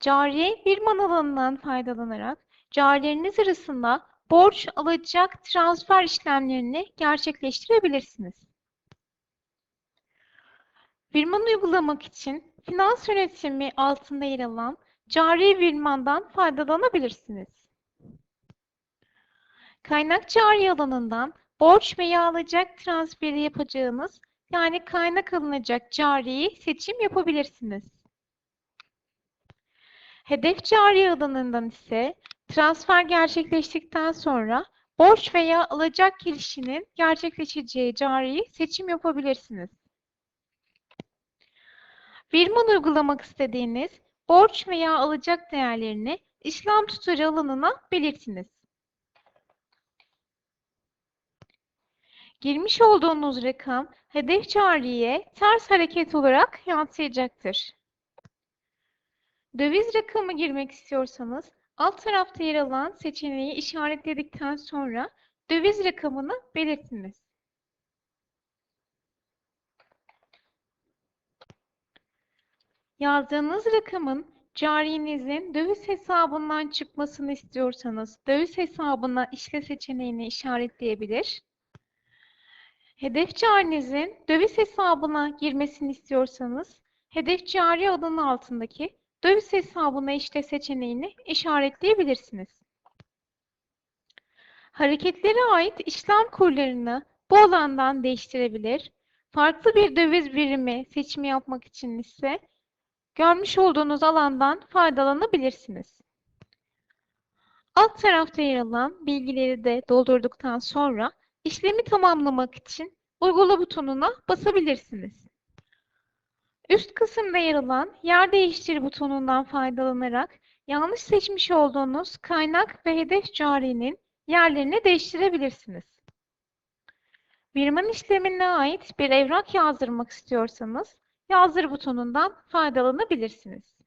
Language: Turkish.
Cari firman alanından faydalanarak carileriniz arasında borç alacak transfer işlemlerini gerçekleştirebilirsiniz. Firmanı uygulamak için finans yönetimi altında yer alan cari firmandan faydalanabilirsiniz. Kaynak cari alanından borç veya alacak transferi yapacağınız yani kaynak alınacak cariyi seçim yapabilirsiniz. Hedef cari alanından ise transfer gerçekleştikten sonra borç veya alacak girişinin gerçekleşeceği cariyi seçim yapabilirsiniz. Firman uygulamak istediğiniz borç veya alacak değerlerini işlem tutarı alanına belirtiniz. Girmiş olduğunuz rakam hedef cariye ters hareket olarak yansıyacaktır. Döviz rakamı girmek istiyorsanız alt tarafta yer alan seçeneği işaretledikten sonra döviz rakamını belirtiniz. Yazdığınız rakamın carinizin döviz hesabından çıkmasını istiyorsanız döviz hesabına işle seçeneğini işaretleyebilir. Hedef carinizin döviz hesabına girmesini istiyorsanız hedef cari alanı altındaki döviz hesabına işle seçeneğini işaretleyebilirsiniz. Hareketlere ait işlem kurlarını bu alandan değiştirebilir. Farklı bir döviz birimi seçimi yapmak için ise görmüş olduğunuz alandan faydalanabilirsiniz. Alt tarafta yer alan bilgileri de doldurduktan sonra işlemi tamamlamak için uygula butonuna basabilirsiniz. Üst kısımda yer alan yer değiştir butonundan faydalanarak yanlış seçmiş olduğunuz kaynak ve hedef carinin yerlerini değiştirebilirsiniz. Firmanın işlemine ait bir evrak yazdırmak istiyorsanız yazdır butonundan faydalanabilirsiniz.